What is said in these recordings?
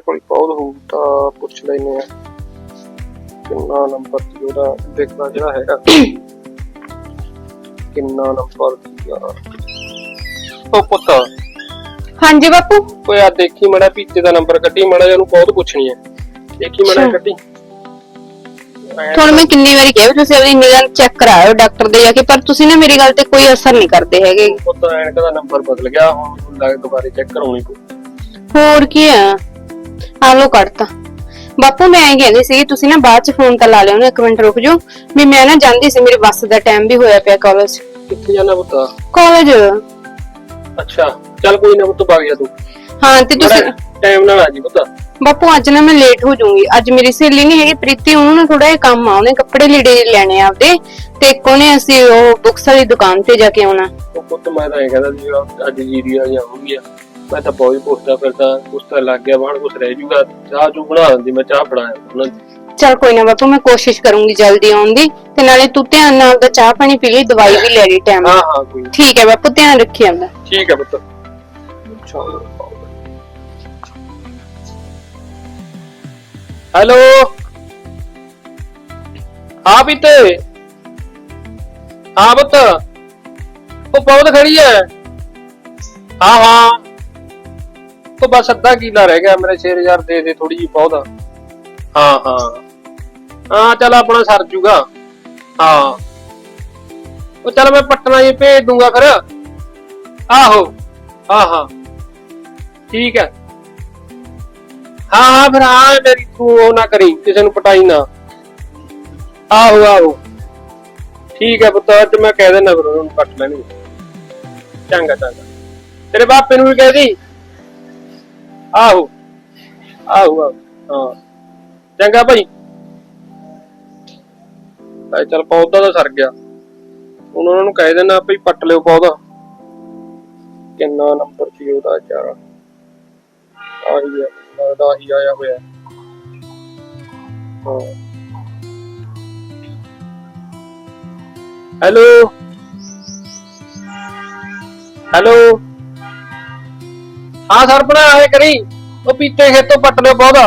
ਕੋਲ ਕਾਲ ਹੋਊ ਤਾਂ ਪੁੱਛ ਲੈਨੇ ਆ ਕਿੰਨਾ ਨੰਬਰ ਉਹਦਾ ਦੇਖਣਾ ਜਿਹੜਾ ਹੈਗਾ। ਕਿੰਨਾ ਨੰਬਰ ਯਾਰ ਉਹ ਪੁੱਤ। ਹਾਂਜੀ ਬਾਪੂ। ਕੋਈ ਆ ਦੇਖੀ ਮੜਾ ਪੀਤੇ ਦਾ ਨੰਬਰ ਕੱਢੀ ਮੜਾ ਇਹਨੂੰ ਬਹੁਤ ਪੁੱਛਣੀ ਹੈ। ਦੇਖੀ ਮੜਾ ਅੱਛਾ। ਕੱਢੀ। ਤੁਹਾਨੂੰ ਮੈਂ ਕਿੰਨੀ ਵਾਰੀ ਕਿਹਾ ਵੀ ਤੁਸੀਂ ਆਪਣੀ ਨਿਗਾਹ ਚੈੱਕ ਕਰਾਓ ਡਾਕਟਰ ਦੇ ਜਾ ਕੇ ਪਰ ਤੁਸੀਂ ਨਾ ਮੇਰੀ ਗੱਲ ਤੇ ਕੋਈ ਅਸਰ ਨਹੀਂ ਕਰਦੇ ਹੈਗੇ। ਪੁੱਤ ਐਨਕ ਦਾ ਨੰਬਰ ਬਦਲ ਗਿਆ ਹੁਣ ਲੱਗ ਦੁਬਾਰੇ ਚੈੱਕ ਕਰਾਉਣੀ ਪਊ। ਹੋਰ ਕੀ ਆ? ਆ ਲੋ ਕੱਢਤਾ। ਬਾਪੂ ਮੈਂ ਇਹ ਕਹਿੰਦੀ ਸੀ ਤੁਸੀਂ ਨਾ ਬਾਅਦ ਚ ਫੋਨ ਤਾਂ ਲਾ ਲਿਓ ਨਾ ਇੱਕ ਮਿੰਟ ਰੁਕ ਜਾਓ। ਵੀ ਮੈਂ ਨਾ ਜਾਂਦੀ ਸੀ ਮੇਰੇ ਬੱਸ ਦਾ ਟਾਈਮ ਵੀ ਹੋਇਆ ਪਿਆ ਕਾਲਜ ਕਿੱਥੇ ਜਾਣਾ ਪੁੱਤ? ਕਾਲਜ ਅੱਛਾ ਚੱਲ ਕੋਈ ਨਾ ਪੁੱਤ ਜਾ ਤੂੰ। ਹਾਂ ਤੇ ਤੁਸੀਂ ਟਾਈਮ ਨਾਲ ਆ ਜੀ ਪੁੱਤ। ਬਾਪੂ ਅੱਜ ਨਾ ਮੈਂ ਲੇਟ ਹੋ ਜਾਊਂਗੀ। ਅੱਜ ਮੇਰੀ ਸਹੇਲੀ ਨਹੀਂ ਹੈਗੀ ਪ੍ਰੀਤੀ ਉਹਨੂੰ ਨਾ ਥੋੜਾ ਜਿਹਾ ਕੰਮ ਆ ਉਹਨੇ ਕੱਪੜੇ ਲੀੜੇ ਲੈਣੇ ਆ ਆਪਦੇ। ਤੇ ਉਹਨੇ ਅਸੀਂ ਉਹ ਬੁక్స్ ਵਾਲੀ ਦੁਕਾਨ ਤੇ ਜਾ ਕੇ ਆਉਣਾ। ਉਹ ਪੁੱਤ ਮੈਂ ਤਾਂ ਇਹ ਕਹਿੰਦਾ ਸੀ ਅੱਜ ਜੀਰੀ ਆ ਜਾਊਂਗੀ ਮੈਂ ਤਾਂ ਬਹੁਤ ਪੁੱਛਦਾ ਫਿਰਦਾ ਕੁਛ ਤਾਂ ਲੱਗ ਗਿਆ ਬਾਹਰ ਕੁਛ ਰਹਿ ਜੂਗਾ ਚਾਹ ਚੂ ਬਣਾ ਦਿੰਦੀ ਮੈਂ ਚਾਹ ਬਣਾਇਆ ਉਹਨਾਂ ਦੀ। ਚਲ ਕੋਈ ਨਾ ਬਾਪੂ ਮੈਂ ਕੋਸ਼ਿਸ਼ ਕਰੂੰਗੀ ਜਲਦੀ ਆਉਣ ਦੀ ਤੇ ਨਾਲੇ ਤੂੰ ਧਿਆਨ ਨਾਲ ਦਾ ਚਾਹ ਪਾਣੀ ਪੀ ਲਈ ਦਵਾਈ ਵੀ ਲੈ ਲਈ ਟਾਈਮ ਹਾਂ ਹਾਂ ਕੋਈ ਨੀ। ਠੀਕ ਹੈ ਬਾਪੂ ਧਿਆਨ ਰੱਖੀ ਆਪਦਾ। ਠੀਕ ਹੈ ਪੁੱਤ। ਅੱਛਾ ਹੈਲੋ? ਹਾਂ ਪੀਤੇ। ਹਾਂ ਪੁੱਤ। ਉਹ ਬਹੁਤ ਖੜੀ ਹੈ। ਹਾਂ ਹਾਂ। ਉਹ ਬਸ ਅੱਧਾ ਕਿਲਾ ਰਹਿ ਗਿਆ ਮੇਰੇ 6000 ਦੇ ਦੇ ਥੋੜੀ ਜੀ ਬਹੁਤ ਹਾਂ ਹਾਂ। ਹਾਂ, ਚੱਲ ਆਪਣਾ ਸਰ ਜੂਗਾ। ਹਾਂ। ਉਹ ਚੱਲ ਮੈਂ ਪਟਨਾ ਜੀ ਭੇਜ ਦੂੰਗਾ ਫਿਰ। ਆਹੋ। ਹਾਂ ਹਾਂ। ਠੀਕ ਹੈ। ਹਾਂ ਹਾਂ, ਫਿਰ ਹਾਂ ਮੇਰੀ ਤੂੰ ਉਹ ਨਾ ਕਰੀ, ਕਿਸੇ ਨੂੰ ਪਟਾਈ ਨਾ। ਆਹੋ ਆਹੋ। ਠੀਕ ਹੈ ਪੁੱਤ, ਅੱਜ ਮੈਂ ਕਹਿ ਦੇਣਾ ਫਿਰ ਉਹਨੂੰ ਕੱਟ ਲੈਣੀ। ਚੰਗਾ ਚੰਗਾ। ਤੇਰੇ ਬਾਪੇ ਨੂੰ ਵੀ ਕਹਿ ਦੀ। ਆਹੋ ਆਹੋ ਆਹੋ, ਹਾਂ। ਚੰਗਾ ਭਾਈ। ਭਾਈ ਚਲ ਪੌਦਾ ਤਾਂ ਸਰ ਗਿਆ। ਹੁਣ ਉਹਨਾਂ ਨੂੰ ਕਹਿ ਦੇਣਾ ਭਈ ਪੱਟ ਲਿਓ ਪੌਦਾ। ਕਿੰਨਾ ਨੰਬਰ ਸੀ ਉਹਦਾ ਯਾਰ ਆਹੀ ਹੈ ਲੱਗਦਾ ਆਹੀ ਆਇਆ ਹੋਇਆ। ਹਾਂ। ਹੈਲੋ ਹੈਲੋ ਹਾਂ ਸਰਪਣਾ ਆਏ ਕਰੀ। ਉਹ ਪੀਤੇ ਖੇਤੋਂ ਪੱਟ ਲਿਓ ਪੌਦਾ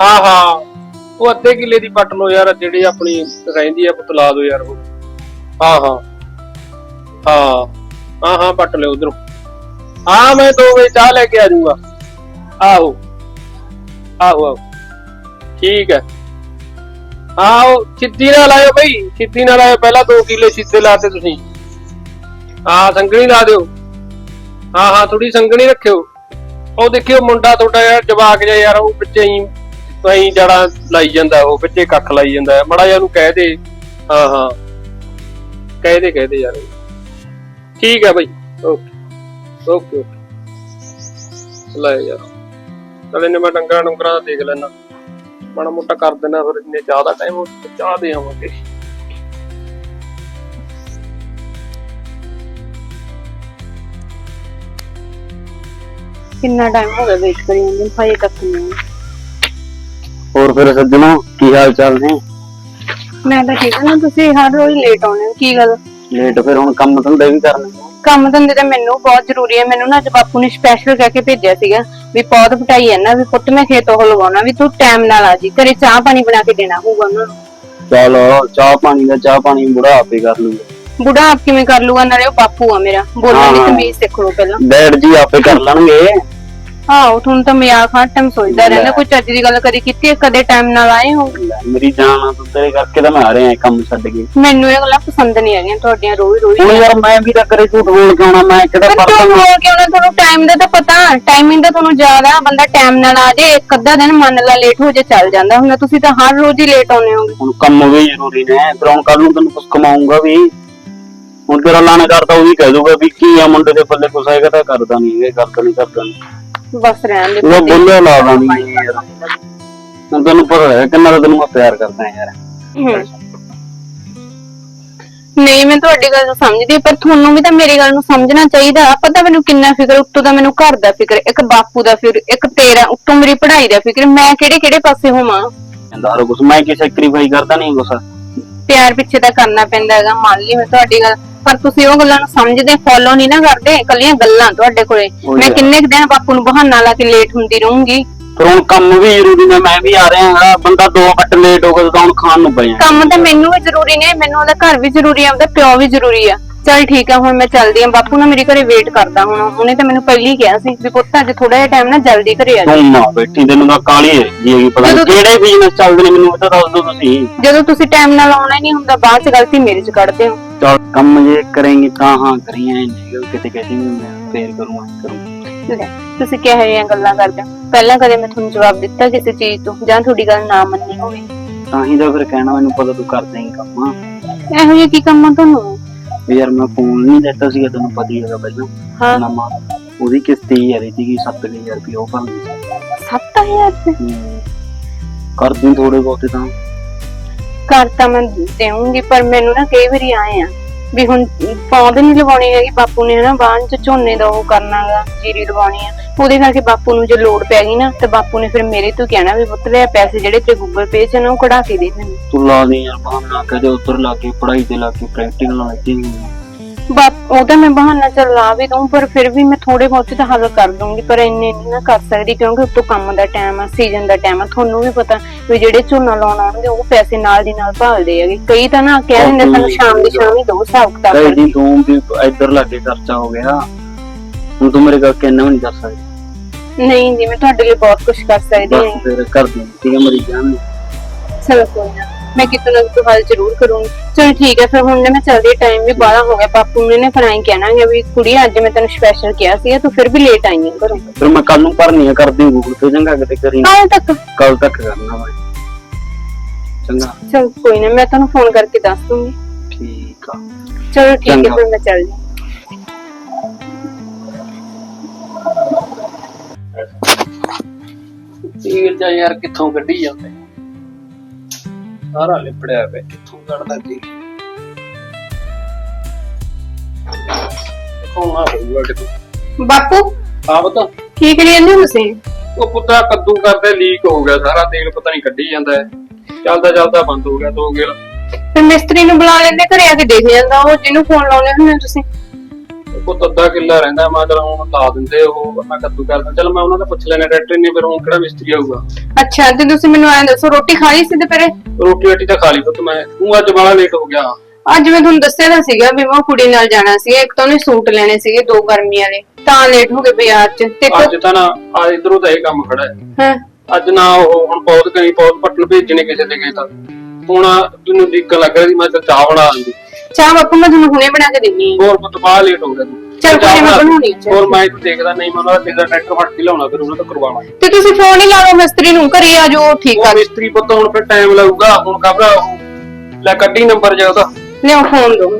ਹਾਂ ਹਾਂ। ਉਹ ਅੱਧੇ ਕਿੱਲੇ ਦੀ ਪੱਟ ਲਓ ਯਾਰ, ਜਿਹੜੀ ਆਪਣੀ ਰਹਿੰਦੀ ਆ, ਪੁਤਲਾ ਦਿਓ ਯਾਰ ਉਹ। ਹਾਂ ਹਾਂ। ਹਾਂ। ਹਾਂ ਹਾਂ, ਪੱਟ ਲਿਓ ਉਧਰੋਂ। ਹਾਂ, ਮੈਂ 2 ਵਜੇ ਚਾਹ ਲੈ ਕੇ ਆ ਜਾਊਂਗਾ। ਆਹੋ। ਆਹੋ ਆਹੋ। ਠੀਕ ਹੈ। ਹਾਂ, ਉਹ ਚਿੱਤੀ ਨਾਲ ਆਇਓ ਬਈ। ਚਿੱਤੀ ਨਾਲ ਆਇਓ। ਪਹਿਲਾਂ 2 ਕਿੱਲੇ ਸਿੱਧੇ ਲਾਤੇ ਤੁਸੀਂ। ਹਾਂ ਸੰਗਣੀ ਲਾ ਦਿਓ। ਹਾਂ ਹਾਂ ਥੋੜੀ ਸੰਗਣੀ ਰੱਖਿਓ। ਉਹ ਦੇਖਿਓ, ਮੁੰਡਾ ਤੁਹਾਡਾ ਯਾਰ ਜਵਾਕ ਜਿਹਾ ਯਾਰ, ਉਹ ਵਿੱਚੇ ਹੀ ਕਹੀਂ ਜੜਾ ਲਾਈ ਜਾਂਦਾ, ਉਹ ਵਿੱਚੇ ਕੱਖ ਲਾਈ ਜਾਂਦਾ। ਮੜਾ ਜਿਹਾ ਉਹਨੂੰ ਕਹਿ ਦੇ। ਹਾਂ ਹਾਂ। ਕਹਿ ਦੇ ਕਹਿ ਦੇ ਯਾਰ। ਠੀਕ ਹੈ ਬਈ। ਓਕੇ। Okay okay. ਲੈ ਯਾਰ। ਚਲ ਇਹਨੇ ਮੈਂ ਡੰਗਰਾਂ ਡੰਗਰਾਂ ਦੇਖ ਲੈਣਾ ਮਾੜਾ ਮੋਟਾ ਕਰ ਦੇਣਾ ਫਿਰ, ਇੰਨੇ ਚਾਹ ਟਾਈਮ ਚਾਹ ਦੇ ਆਵਾਂਗੇ। ਕਿੰਨਾ ਟਾਈਮ ਹੋ ਗਿਆ ਵੇਟ ਕਰੀ ਜਾਂਦੇ ਭਾਈ ਤੱਕ ਨਹੀਂ। ਹੋਰ ਫਿਰ ਸੱਜਣੋ ਕੀ ਹਾਲ ਚਾਲ ਨੇ? ਮੈਂ ਤਾਂ ਠੀਕ ਹਾਂ। ਨਾ ਤੁਸੀਂ ਹਰ ਰੋਜ਼ ਲੇਟ ਆਉਂਦੇ ਹੋ ਕੀ ਗੱਲ? ਲੇਟ ਫਿਰ ਹੁਣ ਕੰਮ ਧੰਦੇ ਵੀ ਕਰਨੇ ਨੇ। ਕੰਮ ਧੰਦੇ ਤਾਂ ਮੈਨੂੰ ਬਹੁਤ ਜ਼ਰੂਰੀ ਹੈ ਮੈਨੂੰ ਨਾ ਅੱਜ ਬਾਪੂ ਨੇ ਸਪੈਸ਼ਲ ਕਹਿ ਕੇ ਭੇਜਿਆ ਸੀਗਾ ਵੀ ਪੌਦ ਪਟਾਈ ਹੈ ਨਾ ਵੀ ਪੁੱਤ ਮੈਂ ਖੇਤੋਂ ਉਹ ਲਗਾਉਣਾ ਵੀ ਤੂੰ ਟਾਈਮ ਨਾਲ ਆ ਜੀ। ਘਰੇ ਚਾਹ ਪਾਣੀ ਬਣਾ ਕੇ ਦੇਣਾ ਹੋਊਗਾ ਉਹਨਾਂ ਨੂੰ। ਚਲੋ ਚਾਹ ਪਾਣੀ ਦਾ ਚਾਹ ਪਾਣੀ ਬੁੜਾ ਆਪੇ ਕਰ ਲੂਗਾ। ਬੁੜਾ ਆਪ ਕਿਵੇਂ ਕਰ ਲੂਗਾ? ਨਾਲੇ ਉਹ ਬਾਪੂ ਆ ਮੇਰਾ। ਬੋਲਣ ਦੀ ਹਾਂ। ਤਮੀਜ਼ ਸਿੱਖ ਲਓ ਪਹਿਲਾਂ। ਡੈਡ ਜੀ ਆਪੇ ਕਰ ਲੈਣਗੇ। ਆਹੋ ਤੁਹਾਨੂੰ ਤਾਂ ਮਜ਼ਾਕ ਹਰ ਟਾਈਮ ਸੋਚਦਾ ਰਹਿੰਦਾ ਕੋਈ ਚੱਜ ਦੀ ਗੱਲ ਕਦੀ ਕੀਤੀ ਹੈ? ਕਦੇ ਟਾਈਮ ਨਾਲ ਆਏ ਹੋ? ਲੈ, ਮੇਰੀ ਜਾਨ ਆ ਤੂੰ ਤੇਰੇ ਕਰਕੇ ਤਾਂ ਮੈਂ ਆ ਰਿਹਾ ਇਹ ਕੰਮ ਛੱਡ ਕੇ। ਮੈਨੂੰ ਇਹ ਗੱਲਾਂ ਪਸੰਦ ਨਹੀਂ ਹੈਗੀਆਂ ਤੁਹਾਡੀਆਂ ਰੋਜ਼ ਹੁਣ ਯਾਰ ਮੈਂ ਵੀ ਤਾਂ ਕਰੇ ਝੂਠ ਬੋਲ ਕੇ ਆਉਣਾ ਮੈਂ ਕਿਹੜਾ ਪਰ ਪਰਸਨ ਤੁਹਾਨੂੰ ਹੋਰ ਕਿਉਂ ਨਾ ਤੁਹਾਨੂੰ ਟਾਈਮ ਦਾ ਤਾਂ ਪਤਾ ਟਾਈਮਿੰਗ ਦਾ ਤੁਹਾਨੂੰ ਜ਼ਿਆਦਾ ਬੰਦਾ ਟਾਈਮ ਨਾਲ ਆ ਜੇ ਇੱਕ ਅੱਧਾ ਦਿਨ ਮੰਨ ਲਾ ਲੇਟ ਹੋ ਜੇ ਚੱਲ ਜਾਂਦਾ ਹੁੰਦਾ। ਤੁਸੀਂ ਤਾਂ ਹਰ ਰੋਜ਼ ਹੀ ਲੇਟ ਆਉਂਦੇ ਹੋਗੇ। ਹੁਣ ਕੰਮ ਵੀ ਜ਼ਰੂਰੀ ਨੇ ਫਿਰ ਹੁਣ ਕੱਲ ਨੂੰ ਤੈਨੂੰ ਕੁਝ ਕਮਾਉਂਗਾ ਵੀ। ਹੁਣ ਤੇਰਾ ਲਾਣੇ ਕਰਤਾ ਉਹ ਵੀ ਕਹਿ ਦੂਗਾ ਵੀ ਕੀ ਆ ਮੁੰਡੇ ਦੇ ਪੱਲੇ ਕੁਛ ਹੈਗਾ ਤਾਂ ਕਰਦਾ ਨਹੀਂ ਇਹ ਤਾਂ ਨਹੀਂ ਕਰਦਾ। ਨੀ। ਬਸ ਰਹਿਣ ਦੇ ਉਹ ਬੋਲੇ ਲਾ ਦਾਂਗੀ ਯਾਰ। ਹੁਣ ਤੈਨੂੰ ਪਤਾ ਹੈ ਕਿੰਨਾ ਤਾਂ ਤੈਨੂੰ ਮੈਂ ਪਿਆਰ ਕਰਦਾ ਯਾਰ। ਹਮ। ਨਹੀਂ ਮੈਂ ਤੁਹਾਡੀ ਗੱਲ ਨੂੰ ਸਮਝਦੀ ਹਾਂ, ਪਰ ਤੁਹਾਨੂੰ ਵੀ ਤਾਂ ਮੇਰੀ ਗੱਲ ਨੂੰ ਸਮਝਣਾ ਚਾਹੀਦਾ। ਪਤਾ ਮੈਨੂੰ ਕਿੰਨਾ ਫਿਕਰ ਉੱਤੋਂ ਦਾ ਮੈਨੂੰ ਘਰ ਦਾ ਫਿਕਰ ਇੱਕ ਬਾਪੂ ਦਾ ਫਿਕਰ ਇੱਕ ਤੇਰਾ ਉੱਤੋਂ ਮੇਰੀ ਪੜ੍ਹਾਈ ਦਾ ਫਿਕਰ। ਮੈਂ ਕਿਹੜੇ ਕਿਹੜੇ ਪਾਸੇ ਹੋਵਾਂ? ਕਹਿੰਦਾ ਹਰ ਕੁਛ ਮੈਂ ਕੀ ਸੈਕਰੀਫਾਈ ਕਰਦਾ ਨਹੀਂ ਕੁਛ? ਪਿਆਰ ਪਿੱਛੇ ਤਾਂ ਕਰਨਾ ਪੈਂਦਾ ਹੈਗਾ। ਮੰਨ ਲਈ ਮੈਂ ਤੁਹਾਡੀ ਗੱਲ ਪਰ ਤੁਸੀਂ ਉਹ ਗੱਲਾਂ ਨੂੰ ਸਮਝਦੇ ਫੋਲੋ ਨਹੀਂ ਨਾ ਕਰਦੇ ਕੱਲੀਆਂ ਗੱਲਾਂ ਤੁਹਾਡੇ ਕੋਲੇ। ਉਹੀ ਮੈਂ। ਕਿੰਨੇ ਕੁ ਦਿਨ ਬਾਪੂ ਨੂੰ ਬਹਾਨਾ ਲਾ ਕੇ ਲੇਟ ਹੁੰਦੀ ਰਹੂੰਗੀ। ਫਿਰ ਹੁਣ ਕੰਮ ਵੀ ਜ਼ਰੂਰੀ ਨੇ ਮੈਂ ਵੀ ਆ ਰਿਹਾ ਹਾਂ ਬੰਦਾ 2 ਮਿੰਟ ਲੇਟ ਹੋ ਗਿਆ ਤਾਂ ਹੁਣ ਖਾਣ ਨੂੰ ਪਏ ਆ। ਕੰਮ ਤਾਂ ਮੈਨੂੰ ਵੀ ਜ਼ਰੂਰੀ ਨੇ ਮੈਨੂੰ ਉਹਦਾ ਘਰ ਵੀ ਜ਼ਰੂਰੀ ਆ ਉਹਦਾ ਪਿਓ ਵੀ ਜ਼ਰੂਰੀ ਆ। ਚਲ ਠੀਕ ਆ ਹੁਣ ਮੈਂ ਚੱਲਦੀ ਆ। ਬਾਪੂ ਨਾ ਮੇਰੇ ਘਰੇ ਵੇਟ ਕਰਦਾ ਹੁਣ। ਉਹਨੇ ਤਾਂ ਮੈਨੂੰ ਪਹਿਲਾਂ ਹੀ ਕਿਹਾ ਸੀ ਵੀ ਪੁੱਤ ਅੱਜ ਥੋੜਾ ਜਿਹਾ ਟਾਈਮ ਨਾ ਜਲਦੀ ਘਰੇ ਆ ਜਾ ਤੂੰ ਨਾ ਬੈਠੀ ਤੈਨੂੰ ਤਾਂ ਕਾਲੀ ਹੈ ਜੀ ਹੈਗੀ ਪਤਾ ਨੀ ਜਦੋਂ ਕਿਹੜੇ ਬਿਜ਼ਨਸ ਚੱਲਦੇ ਨੇ ਮੈਨੂੰ ਇਹ ਤਾਂ ਦੱਸ ਦਿਓ ਤੁਸੀਂ। ਜਦੋਂ ਤੁਸੀਂ ਟਾਈਮ ਨਾਲ ਆਉਣਾ ਹੀ ਨਹੀਂ ਹੁੰਦਾ ਬਾਅਦ ਚ ਗਲਤੀ ਮੇਰੇ ਚ ਕੱਢਦੇ ਹੋ। ਚਲ ਕੰਮ ਜੇ ਕਰੇਂਗੀ ਤਾਂ ਹਾਂ ਕਰੀਏ ਨਹੀਂ ਕਿਤੇ ਕਹਿੰਦੀ ਮੈਂ ਫੇਰ ਕਰੂੰਗਾ ਕਰੂੰ। ਲੈ, ਤੁਸੀਂ ਕਿਹੋ ਜਿਹੀਆਂ ਗੱਲਾਂ ਕਰਦੇ ਹੋ? ਪਹਿਲਾਂ ਕਦੇ ਮੈਂ ਤੁਹਾਨੂੰ ਜਵਾਬ ਦਿੱਤਾ ਕਿਸੇ ਚੀਜ਼ ਤੋਂ ਜਾਂ ਤੁਹਾਡੀ ਗੱਲ ਨਾ ਮੰਨੀ ਹੋਵੇ? ਤਾਂ ਹੀ ਤਾਂ ਫਿਰ ਕਹਿਣਾ ਮੈਨੂੰ ਪਤਾ ਤੂੰ ਕਰਦਾ ਹੀ ਕੰਮ। ਇਹੋ ਜਿਹਾ ਕੀ ਕੰਮ ਆ ਤੁਹਾਨੂੰ? ਵੀ ਯਾਰ ਮੈਂ ਫੋਨ ਨਹੀਂ ਦਿੱਤਾ ਸੀਗਾ ਤੈਨੂੰ ਪਤਾ ਹੀ ਹੈਗਾ ਪਹਿਲਾਂ। ਹਾਂ। ਨਵਾਂ ਉਹਦੀ ਕਿਸ਼ਤ ਹੀ ਆ ਰਹੀ ਸੀਗੀ 7000 ਰੁਪਏ ਉਹ ਭਰਨੀ ਸੀ 7000 ਰੁਪਏ? ਹਮ, ਕਰ ਦੂੰ ਥੋੜੇ ਬਹੁਤੇ ਤਾਂ। ਘਰ ਤਾਂ ਮੈਂ ਦੇਵਾਂਗੀ ਪਰ ਮੈਨੂੰ ਨਾ ਕਈ ਵਾਰੀ ਆਏ ਆ ਵੀ ਹੁਣ ਪੌਂਦ ਨਹੀਂ ਲਵਾਉਣੀ ਹੈਗੀ, ਬਾਪੂ ਨੇ ਹਨਾ ਬਾਣ ਚ ਝੋਨੇ ਦਾ ਉਹ ਕਰਨਾਗਾ ਜੀਰੀ ਲਵਾਉਣੀ ਆ। ਉਹਦੇ ਕਰਕੇ ਬਾਪੂ ਨੂੰ ਜੇ ਲੋੜ ਪੈ ਗਈ ਨਾ, ਤੇ ਬਾਪੂ ਨੇ ਫਿਰ ਮੇਰੇ ਤੋਂ ਕਹਿਣਾ ਵੀ ਪੁੱਤ ਲੈ ਪੈਸੇ ਜਿਹੜੇ ਤੇ ਗੂਗਲ ਪੇ ਚ ਨੇ ਉਹ ਕਢਾ ਕੇ ਦੇ ਮੈਨੂੰ। ਤੂੰ ਲਾ ਦੇ ਯਾਰ ਬਹਾਨਾ ਕਦੇ ਉੱਧਰ ਲਾ ਕੇ ਪੜਾਈ ਤੇ ਲਾ ਕੇ ਪ੍ਰੈਕਟੀਕਲ ਨਾਲ ਲੱਗੀ ਹੋਈ ਆ। ਬਾਪ ਉਹ ਤਾਂ ਮੈਂ ਬਹਾਨਾ ਚੱਲ ਵੀ ਦਊਂ ਪਰ ਫਿਰ ਵੀ ਮੈਂ ਥੋੜੇ ਬਹੁਤੇ ਤਾਂ ਹੱਲ ਕਰ ਦੂੰਗੀ ਪਰ ਇੰਨੇ ਨਹੀਂ ਨਾ ਕਰ ਸਕਦੀ ਕਿਉਂਕਿ ਉੱਤੋਂ ਕੰਮ ਦਾ ਟਾਈਮ ਆ ਸੀਜ਼ਨ ਦਾ ਟਾਈਮ ਆ ਤੁਹਾਨੂੰ ਵੀ ਪਤਾ ਵੀ ਜਿਹੜੇ ਝੋਨਾ ਲਾਉਣ ਆਉਣਗੇ ਉਹ ਪੈਸੇ ਨਾਲ ਦੀ ਨਾਲ ਭਾਲਦੇ ਹੈਗੇ ਕਈ ਤਾਂ ਨਾ ਕਹਿ ਦਿੰਦੇ ਸਾਨੂੰ ਸ਼ਾਮ ਦੀ ਸ਼ਾਮ ਹੀ ਦੋ ਹਿਸਾਬ ਕਿਤਾਬ ਕਰਕੇ। ਜੀ ਤੂੰ ਵੀ ਇੱਧਰ ਲਾ ਕੇ ਖਰਚਾ ਹੋ ਗਿਆ ਹੁਣ ਤੂੰ ਮੇਰੇ ਕਰਕੇ ਇੰਨਾ ਵੀ ਨਹੀਂ ਕਰ ਸਕਦੀ ਨਹੀਂ ਜੀ ਮੈਂ ਤੁਹਾਡੇ ਲਈ ਬਹੁਤ ਕੁਝ ਕਰ ਸਕਦੀ ਬਸ ਹਾਂ ਫਿਰ ਕਰ ਦੂੰ ਠੀਕ ਹੈ ਮੇਰੀ ਜਾਨ ਨੂੰ। ਚਲੋ ਕੋਈ ਨਾ ਮੈਂ ਕਿਤੇ ਨਾ ਕਿਤੇ ਹੱਲ ਜ਼ਰੂਰ ਕਰੂੰਗੀ। ਚਲੋ ਠੀਕ ਹੈ ਫਿਰ ਹੁਣ ਨਾ ਮੈਂ ਚੱਲਦੀ ਟਾਈਮ ਵੀ ਬਾਹਲਾ ਹੋ ਗਿਆ ਬਾਪੂ ਨੇ ਨੇ ਫਿਰ ਐਂ ਕਹਿਣਾ ਹੈ ਵੀ ਕੁੜੀ ਅੱਜ ਮੈਂ ਤੈਨੂੰ ਸਪੈਸ਼ਲ ਕਿਹਾ ਸੀ ਤੂੰ ਫਿਰ ਵੀ ਲੇਟ ਆਈ ਹੈ ਘਰੋਂ। ਫਿਰ ਮੈਂ ਕੱਲ ਨੂੰ ਭਰਨੀ ਆ ਕਰਦੀ ਗੂਗਲ ਤੇ ਚੰਗਾ ਕਿਤੇ ਕਰੀ। ਕੱਲ ਤੱਕ? ਕੱਲ ਤੱਕ ਕਰਨਾ ਵਾ ਚੰਗਾ। ਚਲ ਕੋਈ ਨਾ ਮੈਂ ਤੁਹਾਨੂੰ ਫੋਨ ਕਰਕੇ ਦੱਸ ਦੂੰਗੀ। ਠੀਕ ਆ। ਚਲੋ ਠੀਕ ਹੈ ਚੰਗਾ। ਫਿਰ ਮੈਂ ਚੱਲਦੀ ਤੀਰ ਜਾਂ ਯਾਰ ਕਿੱਥੋਂ ਕੱਢੀ ਜਾਂਦੇ? ਸਾਰਾ ਲਿਪੜਿਆ ਪਿਆ ਕਿੱਥੋਂ ਕੱਢਦਾ ਕੀ ਕੋਣਾ ਹੋਊਗਾ ਕਿਤੋਂ ਬਾਪੂ ਆ ਬਤਾ ਕੀ ਕਰੀ ਜਾਂਦੇ ਹੋ ਤੁਸੀਂ? ਉਹ ਪੁੱਤਾ ਕੱਦੂ ਕਰਦੇ ਲੀਕ ਹੋ ਗਿਆ ਸਾਰਾ ਤੇਲ ਪਤਾ ਨਹੀਂ ਕੱਢੀ ਜਾਂਦਾ ਹੈ। ਚੱਲਦਾ ਚੱਲਦਾ ਬੰਦ ਹੋ ਗਿਆ ਦੋ ਗੇਲ ਫਿਰ ਮਿਸਤਰੀ ਨੂੰ ਬੁਲਾ ਲੈਂਦੇ ਘਰੇ ਆ ਕੇ ਦੇਖ ਜਾਂਦਾ ਉਹ ਜਿਹਨੂੰ ਫੋਨ ਲਾਉਣੇ ਹੁੰਦੇ ਤੁਸੀਂ। ਉਹ ਅੱਧਾ ਕਿੱਲਾ ਰਹਿੰਦਾ ਮੈਂ ਚਲ ਹੁਣ ਲਾ ਦਿੰਦੇ ਉਹ ਮੈਂ ਕੱਦੂ ਕਰਦਾ। ਚਲ ਮੈਂ ਉਹਨਾਂ ਦਾ ਪੁੱਛ ਲੈਣਾ ਡਾਕਟਰ ਨੇ ਫਿਰ ਹੁਣ ਕਿਹੜਾ ਮਿਸਤਰੀ ਆਊਗਾ? ਅੱਛਾ ਤੇ ਤੁਸੀਂ ਮੈਨੂੰ ਐਂ ਦੱਸੋ ਰੋਟੀ ਖਾ ਲਈ ਸੀ ਦੁਪਹਿਰੇ? ਰੋਟੀ ਰੋਟੀ ਤਾਂ ਖਾ ਲਈ ਪੁੱਤ ਮੈਂ। ਤੂੰ ਅੱਜ ਬੜਾ ਲੇਟ ਹੋ ਗਿਆ। ਅੱਜ ਮੈਂ ਤੁਹਾਨੂੰ ਦੱਸਿਆ ਤਾਂ ਸੀਗਾ ਵੀ ਮੈਂ ਉਹ ਕੁੜੀ ਨਾਲ ਜਾਣਾ ਸੀ ਇੱਕ ਤਾਂ ਉਹਨੇ ਸੂਟ ਲੈਣੇ ਸੀਗੇ ਦੋ ਗਰਮੀ ਵਾਲੇ ਤਾਂ ਲੇਟ ਹੋ ਗਏ ਬਾਜ਼ਾਰ 'ਚ ਤੇ ਇੱਕ- ਅੱਜ ਤਾਂ ਨਾ ਆ ਇਧਰੋਂ ਤਾਂ ਇਹ ਕੰਮ ਖੜਾ ਹੈ। ਹਾਂ। ਅੱਜ ਨਾ ਉਹ ਹੁਣ ਬਹੁਤ ਕਈ ਬਹੁਤ ਪਟਲ ਭੇਜਣੇ ਕਿਸੇ ਦੇ ਗਏ ਤਾਂ ਹੁਣ ਤੈਨੂੰ ਦਿੱਕਤ ਲੱਗ ਰਹੀ ਮੈਂ ਤਾਂ ਚਾਹ ਬਣਾ ਆਂਦੀ ਚਾਹ ਬਾਪੂ ਮੈਂ ਤੁਹਾਨੂੰ ਹੁਣੇ ਬਣਾ ਕੇ ਦਿੰਨੀ ਆ। ਹੋਰ ਪੁੱਤ ਬਾਹਰ ਲੇਟ ਹੋ ਗਿਆ ਤੂੰ। ਚੱਲ ਕੋਈ ਨੀ, ਮੈਂ। ਬਣਾਉਣੀ ਆ ਚਾਹ। ਹੋਰ ਮੈਂ ਤੂੰ ਦੇਖਦਾ ਨਹੀਂ ਮੈਂ ਉਹਨਾਂ ਦਾ ਤੇਰਾ ਟਰੈਕਟਰ ਫੜ ਕੇ ਲਾਉਣਾ ਫਿਰ ਉਹਨਾਂ ਤੋਂ ਕਰਵਾਉਣਾ ਤੇ ਤੁਸੀਂ ਫੋਨ ਹੀ ਲਾ ਲਓ ਮਿਸਤਰੀ ਨੂੰ ਘਰੇ ਆ ਜਾਓ ਠੀਕ ਆ। ਉਹ ਮਿਸਤਰੀ ਪੁੱਤ ਹੁਣ ਫਿਰ ਟਾਈਮ ਲੱਗੂਗਾ ਹੁਣ ਕਬਰਾ ਲੈ ਕੱਢੀ ਨੰਬਰ ਜਾ ਉਹਦਾ। ਲਿਓ ਫੋਨ ਦੋ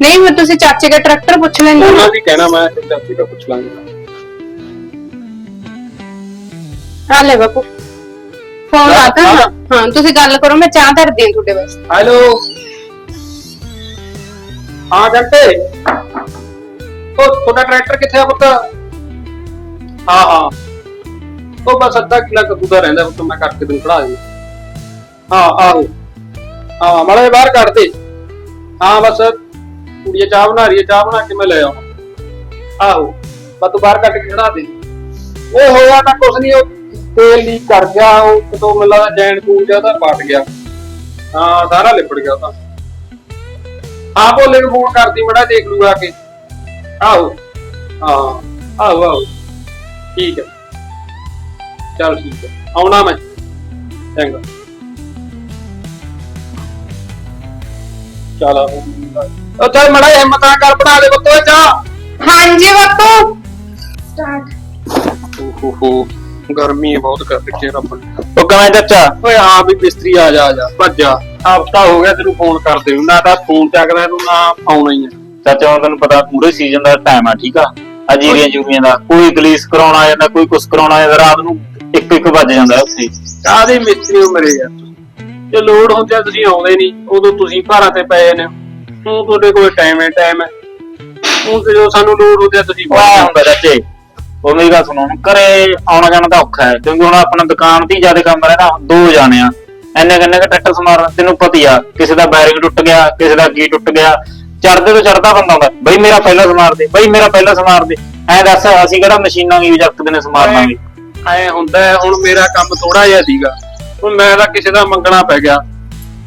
ਨਹੀਂ ਮੈਂ ਤੁਸੀਂ ਚਾਚੇ ਦਾ ਟਰੈਕਟਰ ਪੁੱਛ ਲੈਂਦੇ ਉਹਨਾਂ ਦੀ ਕਹਿਣਾ ਮੈਂ ਚਾਚੀ ਦਾ ਪੁੱਛ ਲਾਂਗੇ। ਆ ਲੈ ਬਾਪੂ। ਫੋਨ ਲਾਤਾ ਹਾਂ ਹਾਂ ਤੁਸੀਂ ਗੱਲ ਕਰੋ ਮੈਂ ਚਾਹ ਧਰਦੀ ਹਾਂ ਤੁਹਾਡੇ ਵਾਸਤੇ। ਹੈਲੋ ਹਾਂ ਜੰਟੇ। ਉਹ ਤੁਹਾਡਾ ਟਰੈਕਟਰ ਕਿੱਥੇ ਆ ਪੁੱਤ? ਹਾਂ ਹਾਂ। ਉਹ ਬਸ ਅੱਧਾ ਕਿਲਾ ਕੱਦੂ ਦਾ ਰਹਿੰਦਾ ਪੁੱਤ, ਮੈਂ ਕਰਕੇ ਤੈਨੂੰ ਖੜਾ ਦਿੰਦਾ। ਹਾਂ, ਆਹੋ। ਹਾਂ, ਮਾੜਾ ਬਾਹਰ ਕੱਢ ਦੇ। ਹਾਂ, ਬਸ। ਕੁੜੀ ਚਾਹ ਬਣਾ ਰਹੀ ਹੈ, ਚਾਹ ਬਣਾ ਕੇ ਮੈਂ ਲੈ ਆਵਾਂ ਆਹੋ। ਬਸ ਤੂੰ ਬਾਹਰ ਕੱਢ ਕੇ ਖੜਾ ਦੇ। ਉਹ ਹੋਇਆ ਤਾਂ ਕੁਛ ਨਹੀਂ ਉਹ ਤੇਲ ਲੀਕ ਕਰ ਗਿਆ, ਉਹ ਕਿਤੋਂ ਮੈਨੂੰ ਜੈਨ ਕੂਲ ਜਿਹਾ ਉਹਦਾ ਪਟ ਗਿਆ। ਹਾਂ, ਸਾਰਾ ਲਿਪੜ ਗਿਆ ਤਾਂ ਹਾਂ ਭੋਲੇ ਨੂੰ ਫੋਨ ਕਰਦੀ ਮੜਾ ਦੇਖ ਲੂਗਾ ਆ ਕੇ। ਆਹੋ। ਹਾਂ ਆਹੋ ਆਹੋ। ਠੀਕ ਹੈ ਚਲ ਠੀਕ ਹੈ ਆਉਣਾ ਮੈਂ। ਚੰਗਾ। ਚਲ ਆ। ਉਹ ਚੱਲ ਮੜਾ ਹਿੰਮਤ ਨਾ ਕਰ ਬਣਾ ਦੇ ਬੱਤੋ ਚਾਹ ਹਾਂਜੀ ਓਹੋ ਗਰਮੀ ਬਹੁਤ ਕਰ ਰੱਖੀ ਰੱਬ ਨੇ। ਉਹ ਕਿਵੇਂ ਚਾਚਾ। ਓਏ ਹਾਂ ਵੀ ਮਿਸਤਰੀ ਆ ਜਾ ਆ ਜਾ। ਭੱਜ ਜਾ। ਹਫਤਾ ਹੋ ਗਿਆ ਤੈਨੂੰ ਫੋਨ ਕਰਦੇ ਨੂੰ ਨਾ ਤਾਂ ਫੋਨ ਚੱਕਦਾ ਤੂੰ ਨਾ ਆਉਣਾ ਹੀ ਆ। ਚਾਚਾ ਹੁਣ ਤੈਨੂੰ ਪਤਾ ਪੂਰੇ ਸੀਜ਼ਨ ਦਾ ਟਾਈਮ ਆ ਠੀਕ ਆ? ਅਜੀਰੀਆਂ ਜੂਰੀਆਂ ਦਾ ਕੋਈ ਗਲੀਸ ਕਰਾਉਣਾ ਆ ਜਾਂਦਾ ਕੋਈ ਕੁਛ ਕਰਾਉਣਾ ਆ ਜਾਂਦਾ ਰਾਤ ਨੂੰ ਇੱਕ ਇੱਕ ਵੱਜ ਜਾਂਦਾ ਉੱਥੇ। ਕਾਹਦੇ ਮਿਸਤਰੀ ਹੋ ਮਰੇ ਯਾਰ? ਜੇ ਲੋਡ ਹੁੰਦੀ ਆ ਤੁਸੀਂ ਆਉਂਦੇ ਨਹੀਂ ਉਦੋਂ ਤੁਸੀਂ ਭਾਰਾਂ ਤੇ ਪਏ ਨੇ। ਹੁਣ ਤੁਹਾਡੇ ਕੋਲ ਟਾਈਮ ਹੈ ਟਾਈਮ ਹੈ। ਹੁਣ ਤੇ ਜੋ ਸਾਨੂੰ ਲੋਡ ਹੁੰਦੀ ਤੁਸੀਂ ਆਇਆ ਹੁੰਦਾ ਚਾਚੇ ਉਹ ਮੇਰੀ ਗੱਲ ਸੁਣੋ ਹੁਣ ਘਰੇ ਆਉਣਾ ਜਾਣਾ ਤਾਂ ਔਖਾ ਹੈ ਕਿਉਂਕਿ ਹੁਣ ਆਪਣਾ ਦੁਕਾਨ ਤੇ ਜ਼ਿਆਦਾ ਕੰਮ ਰਹਿੰਦਾ ਦੋ ਜਾਣੇ ਆ। ਐਨੇ ਕਿੰਨੇ ਕ ਟਰੈਕਟਰ ਸਮਾਰ ਤੈਨੂੰ ਪਤਾ ਹੀ ਆ ਕਿਸੇ ਦਾ ਬੈਰਿੰਗ ਟੁੱਟ ਗਿਆ ਕਿਸੇ ਦਾ ਕੀ ਟੁੱਟ ਗਿਆ। ਚੜਦੇ ਤੋਂ ਚੜਦਾ ਬੰਦਾ ਹੁੰਦਾ। ਬਈ ਮੇਰਾ ਪਹਿਲਾ ਸਮਾਰ ਦੇ ਬਈ ਮੇਰਾ ਪਹਿਲਾ ਸਮਾਰ ਦੇ। ਐਂ ਦੱਸ ਅਸੀਂ ਕਿਹੜਾ ਮਸ਼ੀਨਾਂ ਵੀ ਜੱਕਦੇ ਨੇ ਸਮਾਰ ਲਾਂਗੇ? ਐ ਹੁੰਦਾ ਹੈ, ਹੁਣ ਮੇਰਾ ਕੰਮ ਥੋੜਾ ਜਿਹਾ ਸੀਗਾ। ਹੁਣ ਮੈਂ ਤਾਂ ਕਿਸੇ ਦਾ ਮੰਗਣਾ ਪੈ ਗਿਆ।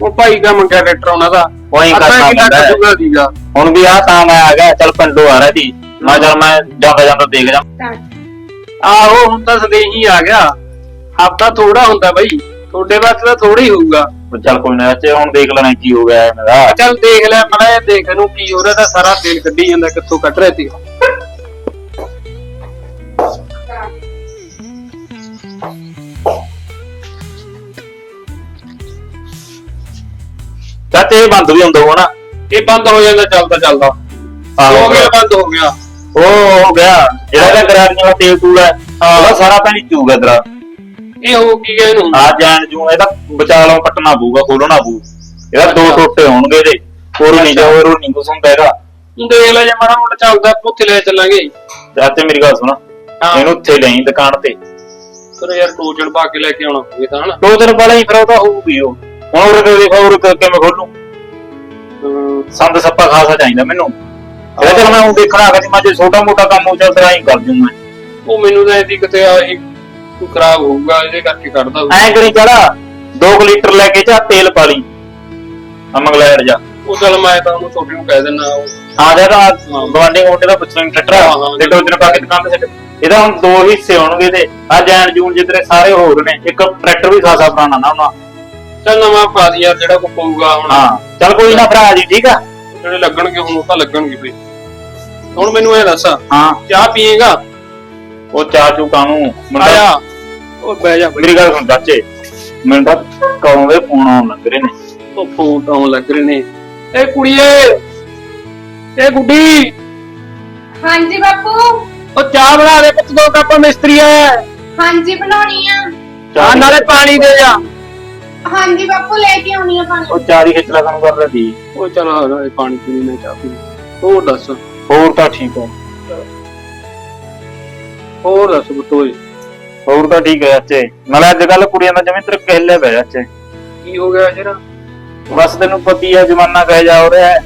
ਉਹ ਭਾਈ ਦਾ ਮੰਗਿਆ ਟਰੈਕਟਰ ਉਹਨਾਂ ਦਾ। ਉਹੀ ਅੱਧਾ ਕਰਨਾ ਕਿੱਲਾ ਪੈਂਦਾ ਹੈ। ਕੱਢੂਗਾ ਸੀਗਾ। ਹੁਣ ਵੀ ਆ ਤਾਂ ਮੈਂ ਆ ਗਿਆ ਚੱਲ ਪਿੰਡੋਂ ਆ ਰਿਹਾ ਸੀ। ਮੈਂ ਚੱਲ ਮੈਂ ਜਾਂਦਾ ਜਾਂਦਾ ਦੇਖ ਜਾ। ਆਹੋ ਹੁਣ ਤਾਂ ਸੰਦੇਹੀ ਆ ਗਿਆ। ਹਫਤਾ ਥੋੜਾ ਹੁੰਦਾ ਬਾਈ। ਤੁਹਾਡੇ ਵਾਸਤੇ ਤਾਂ ਥੋੜਾ ਹੋਊਗਾ। ਚੱਲ ਕੋਈ ਨਾ ਚਾਚੇ ਹੁਣ ਦੇਖ ਲੈਣਾ ਕੀ ਹੋ ਗਿਆ ਇਹਨਾਂ ਦਾ। ਚੱਲ ਦੇਖ ਲੈ ਮੜਾ ਦੇਖ ਨੂੰ ਕੀ ਹੋ ਰਿਹਾ ਤਾਂ ਸਾਰਾ ਤੇਲ ਕੱਢੀ ਜਾਂਦਾ ਕਿੱਥੋਂ ਕੱਢ ਰਿਹਾ ਸੀ ਚਾਚੇ ਇਹ ਬੰਦ ਵੀ ਹੁੰਦਾ ਹੋਣਾ। ਇਹ ਬੰਦ ਹੋ ਜਾਂਦਾ ਚੱਲਦਾ। ਚੱਲਦਾ। ਹੋ ਗਿਆ ਬੰਦ ਹੋ ਗਿਆ। ਉਹ ਹੋ ਗਿਆ। ਜਿਹੜਾ ਇਹਦਾ ਗਰਾਰੀਆਂ ਦਾ ਤੇਲ ਤੂਲ ਹੈ ਉਹਦਾ ਸਾਰਾ ਪਾਣੀ ਚੂਗਾ ਤੇਰਾ ਇਹ ਹੋ ਕੀ ਗਿਆ ਇਹਨੂੰ ਆ ਜਾਣ ਜੂ ਇਹਦਾ ਬਚਾਲੋਂ ਪਟਣਾ ਪਊਗਾ ਖੋਲਣਾ ਪਊ। ਇਹਦਾ ਦੋ ਟੋਟੇ ਹੋਣਗੇ ਇਹਦੇ। ਹੋਰ ਨਹੀਂ ਜੋ ਹੋਰ ਨਹੀਂ ਕੁਛ ਹੁੰਦਾ ਹੈਗਾ। ਤੂੰ ਦੇਖ ਲੈ ਜੇ ਮਾੜਾ ਮੋਟਾ ਚੱਲਦਾ ਉੱਥੇ ਲੈ ਚੱਲਾਂਗੇ। ਚਾਚੇ ਮੇਰੀ ਗੱਲ ਸੁਣ। ਹਾਂ। ਇਹਨੂੰ ਉੱਥੇ ਲਈ ਦੁਕਾਨ ਤੇ। ਫਿਰ ਯਾਰ ਟੋਜਣ ਪਾ ਕੇ ਲੈ ਕੇ ਆਉਣਾ ਪਵੇ ਤਾਂ ਹਨਾ। ਦੋ ਦਿਨ ਪਹਿਲਾਂ ਹੀ ਫਿਰ ਉਹ ਤਾਂ ਹੋਊਗੀ ਉਹ। ਹੁਣ ਉਹ ਤੇ ਦੇਖੋ ਉਹ ਕਿਵੇਂ ਖੋਲੂ ਸੰਦ ਸੱਪਾ ਖਾਸਾ ਚਾਹੀਦਾ ਮੈਨੂੰ। ਇਹਦਾ ਚੱਲ ਮੈਂ ਉਹ ਦੇਖਣਾ ਕਿ ਮੈਂ ਜੇ ਛੋਟਾ ਮੋਟਾ ਕੰਮ ਹੋ ਚੱਲ ਤੇਰਾ ਹੀ ਕਰ ਦੂੰ ਮੈਂ। ਉਹ ਮੈਨੂੰ ਤਾਂ ਇਹਦੀ ਕਿਤੇ ਆ ਇਹ ਤੂੰ ਖਰਾਬ ਹੋਊਗਾ ਇਹਦੇ ਕਰਕੇ ਕੱਢਦਾ ਹੋਊ। ਐਂ ਕਰੀ ਚੜਾ 2 ਲੀਟਰ ਲੈ ਕੇ ਜਾ ਤੇਲ ਪਾ ਲਈ। ਅਮਗਲੈੜ ਜਾ। ਉਹ ਚੱਲ ਮੈਂ ਤਾਂ ਉਹਨੂੰ ਛੋਟੇ ਨੂੰ ਕਹਿ ਦਿੰਦਾ ਉਹ ਆ ਜਾ ਤਾਂ ਗਵਾਂਡੇ ਗੋਂਡੇ ਦਾ ਪੁੱਛਣਾ ਟੱਟਰਾ ਹਾਂ, ਹਾਂ। ਤੇ ਦੋ ਦਿਨ ਪਾ ਕੇ ਦੁਕਾਨ ਤੇ ਛੱਡ। ਇਹਦਾ ਹੁਣ ਦੋ ਹਿੱਸੇ ਹੋਣਗੇ ਤੇ ਆ ਜੈਨ ਜੂਨ ਜਿੱਧਰੇ ਸਾਰੇ ਹੋਰ ਨੇ ਇੱਕ ਟਰੈਕਟਰ ਵੀ ਖਾਸਾ ਪੁਰਾਣਾ ਨਾ ਉਹਨਾਂ। ਚੱਲ ਨਵਾਂ ਪਾ ਦੀ ਯਾਰ ਜਿਹੜਾ ਕੋ ਪਊਗਾ ਹੁਣ। ਹਾਂ। ਚੱਲ ਕੋਈ ਨਾ ਭਰਾ ਜੀ ਠੀਕ ਆ? ਜਿਹੜੇ ਲੱਗਣਗੇ ਹੁਣ ਉਹ ਤਾਂ ਲੱਗਣਗੇ ਬਈ। ਹੁਣ ਮੈਨੂੰ ਇਹ ਦੱਸ ਹਾਂ। ਚਾਹ ਪੀਏਗਾ? ਉਹ ਚਾਹ ਚੂ ਕਾਨੂੰ ਆਇਆ। ਉਹ ਬਹਿ ਜਾ ਮੇਰੀ ਗੱਲ ਸੁਣ ਚਾਚੇ ਮੈਨੂੰ ਤਾਂ ਕਦੋਂ ਦੇ ਫੋਨ ਆਉਣ ਲੱਗ ਰਹੇ ਨੇ। ਉਹ ਫੋਨ ਤਾਂ ਆਉਣ ਲੱਗ ਰਹੇ ਨੇ। ਇਹ ਕੁੜੀਏ ਇਹ ਗੁੱਡੀ। ਹਾਂਜੀ ਬਾਪੂ। ਉਹ ਚਾਹ ਬਣਾ ਦੇ ਪੁੱਤ ਦੋ ਕੱਪ ਮਿਸਤਰੀ ਆਇਆ ਹੈ। ਹਾਂਜੀ ਬਣਾਉਣੀ ਆ। ਚਾਹ ਨਾਲੇ ਪਾਣੀ ਦੇ ਜਾ ਹਾਂਜੀ ਬਾਪੂ ਲੈ ਕੇ ਆਉਣੀ ਆ ਪਾਣੀ। ਉਹ ਚਾਹ ਦੀ ਖਿਚਲਾ ਕੰਮ ਕਰ ਰਹੀ ਉਹ ਚਲ ਨਾਲੇ ਪਾਣੀ ਪੀਣੀ ਨਾ ਚਾਹ ਪੀ ਹੋਰ ਦੱਸ। ਹੋਰ ਤਾਂ ਠੀਕ ਆ। ਹੋਰ ਦੱਸ ਬਤੋਏ ਹੋਰ ਤਾਂ ਠੀਕ ਹੈ ਚਾਚੇ। ਨਾਲੇ ਅੱਜ ਕੱਲ ਕੁੜੀਆਂ ਦਾ ਜਮੇ ਤੇਰੇ ਕਹਿਲੇ ਪੈ ਚਾਚੇ। ਕੀ ਹੋ ਗਿਆ ਜਿਹੜਾ ਬਸ ਤੈਨੂੰ ਪਤੀ ਹੈ ਜ਼ਮਾਨਾ ਕਹਿ ਜਾ ਹੋ ਰਿਹਾ ਹੈ।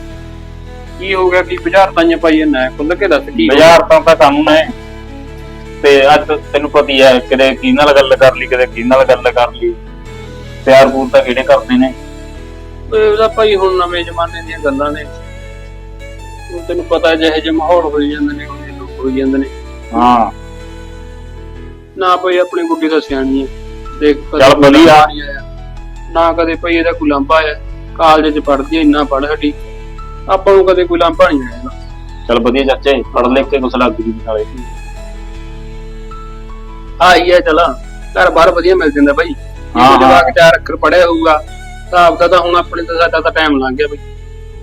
ਕੀ ਹੋ ਗਿਆ? ਕੀ ਬਾਜ਼ਾਰ ਤਾਈਆਂ ਪਾਈ ਨਾ? ਖੁੱਲ ਕੇ ਦੱਸ ਕੀ? ਬਾਜ਼ਾਰ ਤਾਂ ਤਾਂ ਕੰਮ ਹੈ ਤੇ ਅੱਜ ਤੈਨੂੰ ਪਤੀ ਹੈ ਕਿਤੇ ਕੀ ਨਾਲ ਗੱਲ ਕਰ ਲਈ ਕਿਤੇ ਕੀ ਨਾਲ ਗੱਲ ਕਰ ਲਈ। ਪਿਆਰ ਪੂਰ ਤਾਂ ਕਿਹੜੇ ਕਰਦੇ ਨੇ? ਇਹ ਤਾਂ ਭਾਈ ਹੁਣ ਨਵੇਂ ਜ਼ਮਾਨੇ ਦੀਆਂ ਗੱਲਾਂ ਨੇ। ਹੁਣ ਤੈਨੂੰ ਪਤਾ ਜਿਹੇ ਜਿਹੇ ਮਾਹੌਲ ਹੋਈ ਜਾਂਦੇ ਨੇ ਉਹਨੇ ਲੋਕ ਹੋਈ ਜਾਂਦੇ ਨੇ। ਹਾਂ। ਨਾ ਭਾਈ ਆਪਣੀ ਗੁੱਡੀ ਦਾ ਸਿਆਣੀ ਹੈ। ਦੇਖ ਚੱਲ ਵਧੀਆ। ਨਾ ਕਦੇ ਭਾਈ ਇਹਦਾ ਕੋਈ ਲਾਂਭਾ ਆਇਆ। ਕਾਲਜ ਚ ਪੜ੍ਹਦੀ ਹੈ ਇੰਨਾ ਪੜ੍ਹ ਹਟੀ ਆਪਾਂ ਨੂੰ ਕਦੇ ਕੋਈ ਲਾਂਭਾ ਨਹੀਂ ਆਇਆ। ਚਲ ਵਧੀਆ ਚਾਚੇ ਪੜ ਲੈ ਕੇ ਕੁਛ ਲੱਗ ਜੂ ਨਾਲੇ। ਆਈ ਹੈ ਚਲ। ਘਰ ਬਾਹਰ ਵਧੀਆ ਮਿਲ ਜਾਂਦਾ ਭਾਈ। ਹਾਂ, ਹਾਂ। ਜਵਾਕ ਚਾਰ ਅੱਖਰ ਪੜਿਆ ਹੋਊਗਾ। ਹਿਸਾਬ ਦਾ ਤਾਂ ਹੁਣ ਆਪਣੇ ਤਾਂ ਸਾਡਾ ਤਾਂ ਟਾਈਮ ਲੰਘ ਗਿਆ ਬਈ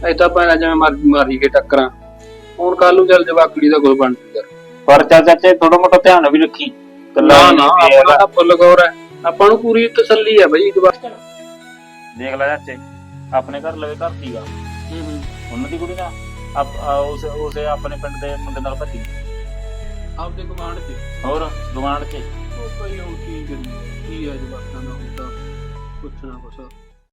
ਐ ਤਾਂ ਭਾਵੇਂ ਜਿਵੇਂ ਮਰਜ਼ੀ ਮਾਰੀ ਕੇ ਟੱਕਰਾਂ। ਹੁਣ ਕੱਲ ਨੂੰ ਚੱਲ ਜਵਾਕੜੀ ਦਾ ਕੋਈ ਬਣ ਜੂਗਾ ਪਰ ਚਾਚੇ ਥੋੜਾ ਮੋਟਾ ਧਿਆਨ ਵੀ ਰੱਖੀ। ਨਾ ਨਾ ਆਪਣਾ ਤਾਂ ਫੁੱਲ ਗੌਰ ਹੈ। ਆਪਾਂ ਨੂੰ ਪੂਰੀ ਤਸੱਲੀ ਹੈ ਬਈ ਜਵਾਕ ਦੇਖ ਲੈ ਚਾਚੇ ਆਪਣੇ ਘਰ ਲਵੇ ਘਰ ਸੀਗਾ। ਉਹਨਾਂ ਦੀ ਕੁੜੀ ਨਾ ਆਪ- ਆ ਉਸ ਉਸੇ ਆਪਣੇ ਪਿੰਡ ਦੇ ਮੁੰਡੇ ਨਾਲ ਭੱਜੀ। ਆਪਦੇ ਕਮਾਂਡ ਤੇ ਹੋਰ ਗਵਾਂਢ ਚ। ਉਹ ਭਾਈ ਹੁਣ ਕੀ ਕਰੀਏ? ਕੀ ਹੈ ਜਵਾਕਾਂ ਦਾ ਕੁਛ ਨਾ ਕੁਛ।